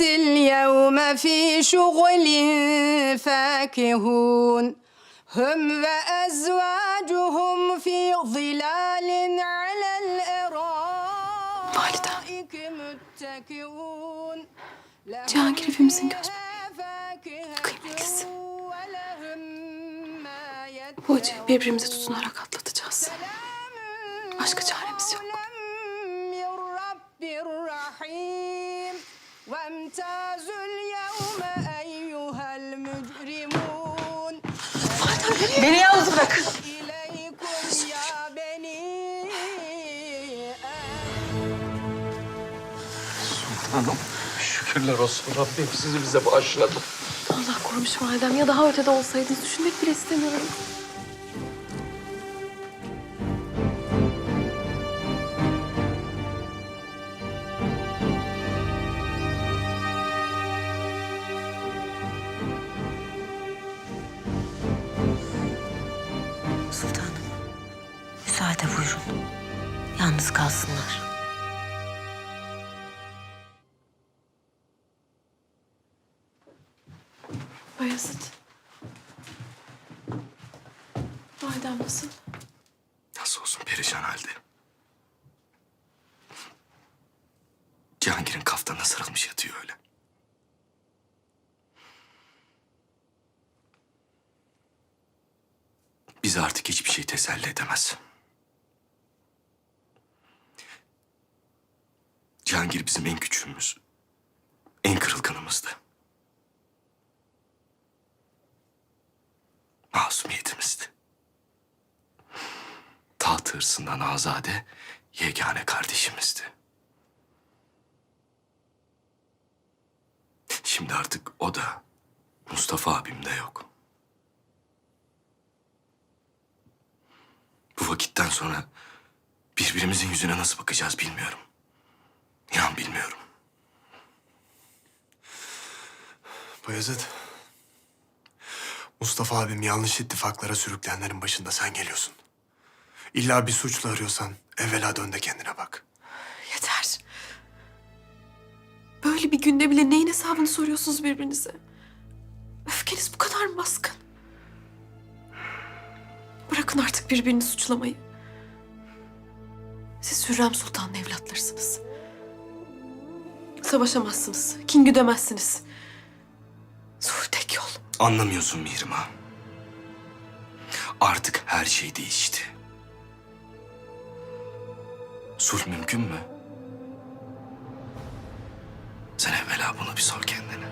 اليوم في شغل فاكهون هم وأزواجهم في ظلال على الأرائك متكئون Cihangir hepimizin göz kıymetlisi. Bu acıyı birbirimize tutunarak atlatacağız. Başka çaremiz yok. Beni yalnız bırakın. Sultanım şükürler olsun Rabbim sizi bize bağışladı. Allah korumuş validem ya daha ötede olsaydınız düşünmek bile istemiyorum. Müsaade buyurun. Yalnız kalsınlar. Bayezid. Validem nasıl? Nasıl olsun perişan halde. Cihangir'in kaftanına sarılmış yatıyor öyle. Bizi artık hiçbir şey teselli edemez. Cihangir bizim en küçüğümüz, en kırılganımızdı. Masumiyetimizdi. Taht hırsından azade, yegane kardeşimizdi. Şimdi artık o da, Mustafa abim de yok. Bu vakitten sonra birbirimizin yüzüne nasıl bakacağız bilmiyorum. Bilmiyorum. Bayezid. Mustafa abim yanlış ittifaklara sürükleyenlerin başında sen geliyorsun. İlla bir suçlu arıyorsan evvela dön de kendine bak. Yeter. Böyle bir günde bile neyin hesabını soruyorsunuz birbirinize? Öfkeniz bu kadar mı baskın? Bırakın artık birbirini suçlamayı. Siz Hürrem Sultan'ın evlatlarısınız. Savaşamazsınız, kin güdemezsiniz. Sulh tek yol. Anlamıyorsun Mihrimah. Artık her şey değişti. Sulh mümkün mü? Sen evvela bunu bir sor kendine.